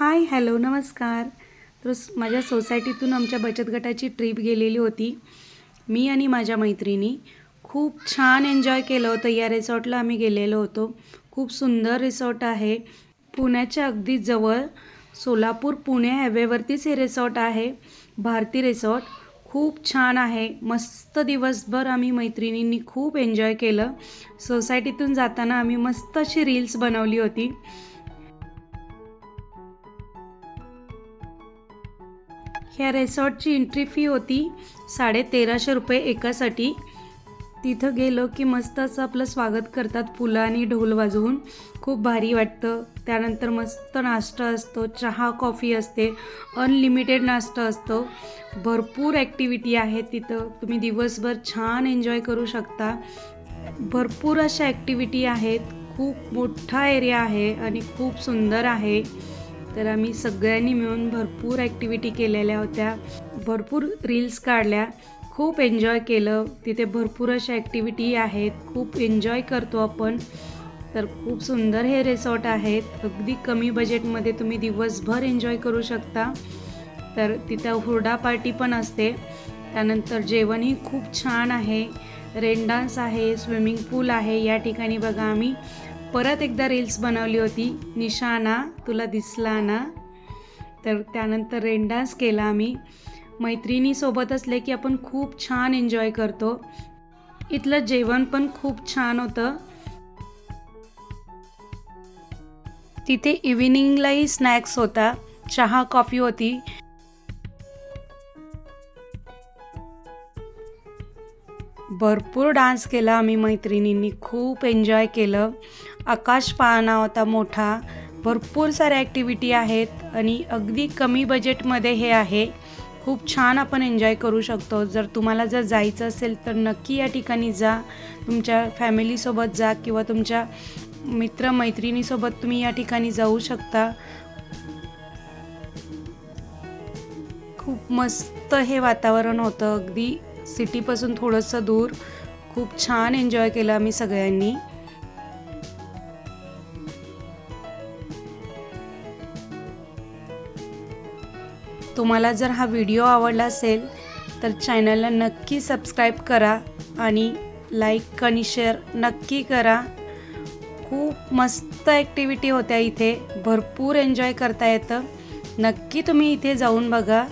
Hi hello नमस्कार. तर माझ्या सोसायटीतून आमच्या बचत गटाची ट्रीप गेलेली होती. मी आणि माझ्या मैत्रिणी खूप छान एन्जॉय केलं होतं. या रिसॉर्टला आम्ही गेलेलो होतो. खूप सुंदर रिसॉर्ट आहे. पुण्याच्या अगदी जवळ सोलापूर पुणे हायवेवरतीच हे रिसॉर्ट आहे. भारती रिसॉर्ट खूप छान आहे. मस्त दिवसभर आम्ही मैत्रिणींनी खूप एन्जॉय केलं. सोसायटीतून जाताना आम्ही मस्त अशी रील्स बनवली होती. ह्या रेसॉर्टची एंट्री फी होती साडे तेराशे रुपये एकासाठी. तिथं गेलो की मस्त असं आपलं स्वागत करतात फुलं आणि ढोल वाजवून. खूप भारी वाटतं. त्यानंतर मस्त नाश्ता असतो चहा कॉफी असते. अनलिमिटेड नाश्ता असतो. भरपूर ॲक्टिव्हिटी आहेत तिथं. तुम्ही दिवसभर छान एन्जॉय करू शकता. भरपूर अशा ॲक्टिव्हिटी आहेत. खूप मोठा एरिया आहे आणि खूप सुंदर आहे. तर आम्ही सगळ्यांनी मिळून भरपूर ॲक्टिव्हिटी केलेल्या होत्या. भरपूर रील्स काढल्या. खूप एन्जॉय केलं. तिथे भरपूर अशा ॲक्टिव्हिटी आहेत. खूप एन्जॉय करतो आपण. तर खूप सुंदर हे रिसॉर्ट आहेत. अगदी कमी बजेटमध्ये तुम्ही दिवसभर एन्जॉय करू शकता. तर तिथं हुरडा पार्टी पण असते. त्यानंतर जेवणही खूप छान आहे. रेन डान्स आहे स्विमिंग पूल आहे. या ठिकाणी बघा आम्ही. परत एकदा रील्स बनवली होती. निशाना तुला दिसला ना? तर त्यानंतर रेन डान्स केला आम्ही. मैत्रिणीसोबत असले की आपण खूप छान एन्जॉय करतो. इथलं जेवण पण खूप छान होतं. तिथे इव्हिनिंगलाही स्नॅक्स होता. चहा कॉफी होती. भरपूर डान्स केला आम्ही मैत्रिणींनी. खूप एन्जॉय केलं. आकाश पाहणा होता मोठा. भरपूर साऱ्या ॲक्टिव्हिटी आहेत आणि अगदी कमी बजेटमध्ये हे आहे. खूप छान आपण एन्जॉय करू शकतो. जर तुम्हाला जर जायचं असेल तर नक्की या ठिकाणी जा. तुमच्या फॅमिलीसोबत जा किंवा तुमच्या मित्रमैत्रिणीसोबत तुम्ही या ठिकाणी जाऊ शकता. खूप मस्त हे वातावरण होतं. अगदी सिटीपासून थोडंसं दूर. खूप छान एन्जॉय केलं आम्ही सगळ्यांनी. तुम्हाला जर हा व्हिडिओ आवडला असेल तर चॅनलला नक्की सबस्क्राईब करा आणि लाईक आणि शेअर नक्की करा. खूप मस्त ॲक्टिव्हिटी होत्या इथे. भरपूर एन्जॉय करता येतं. नक्की तुम्ही इथे जाऊन बघा.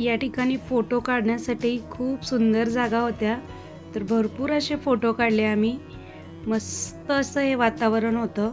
या ठिकाणी फोटो काढण्यासाठी खूप सुंदर जागा होत्या. तर भरपूर असे फोटो काढले आम्ही. मस्त असं हे वातावरण होतं.